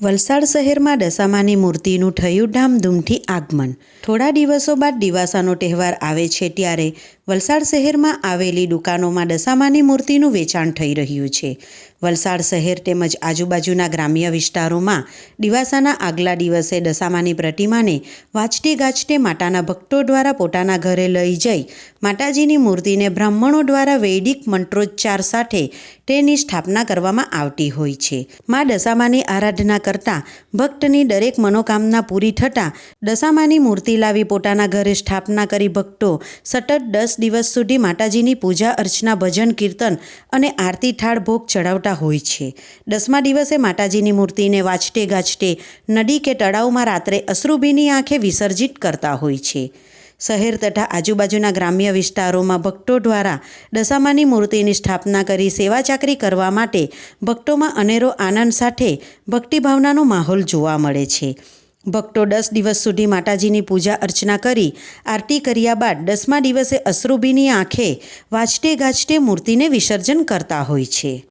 વલસાડ શહેરમાં દશામાની મૂર્તિનું થયું ધામધૂમથી આગમન. થોડા દિવસો બાદ દિવાસાનો તહેવાર આવે છે ત્યારે વલસાડ શહેરમાં આવેલી દુકાનોમાં દશામાની મૂર્તિનું વેચાણ થઈ રહ્યું છે. વલસાડ શહેર તેમજ આજુબાજુના ગ્રામ્ય વિસ્તારોમાં દિવાસાના આગલા દિવસે દશામાની પ્રતિમાને વાંચતે ગાજતે માતાના ભક્તો દ્વારા પોતાના ઘરે લઈ જઈ માતાજીની મૂર્તિને બ્રાહ્મણો દ્વારા વૈદિક મંત્રોચ્ચાર સાથે તેની સ્થાપના કરવામાં આવતી હોય છે. મા દશામાની આરાધના કરતા ભક્તની દરેક મનોકામના પૂરી થતાં દશામાની મૂર્તિ લાવી પોતાના ઘરે સ્થાપના કરી ભક્તો સતત દસ દિવસ સુધી માતાજીની પૂજા, અર્ચના, ભજન, કીર્તન અને આરતી, થાળ, ભોગ ચડાવતા હોય છે. દસમા દિવસે માતાજીની મૂર્તિને વાછટે ગાજતે નદી કે તળાવમાં રાત્રે અશ્રુભીની આંખે વિસર્જિત કરતા હોય છે. શહેર તથા આજુબાજુના ગ્રામ્ય વિસ્તારોમાં ભક્તો દ્વારા દશામાની મૂર્તિની સ્થાપના કરી સેવા ચાકરી કરવા માટે ભક્તોમાં અનેરો આનંદ સાથે ભક્તિભાવનાનો માહોલ જોવા મળે છે. ભક્તો દસ દિવસ સુધી માતાજીની પૂજા અર્ચના કરી આરતી કર્યા બાદ દસમા દિવસે અશ્રુભીની આંખે વાજતે ગાજતે મૂર્તિને વિસર્જન કરતા હોય છે.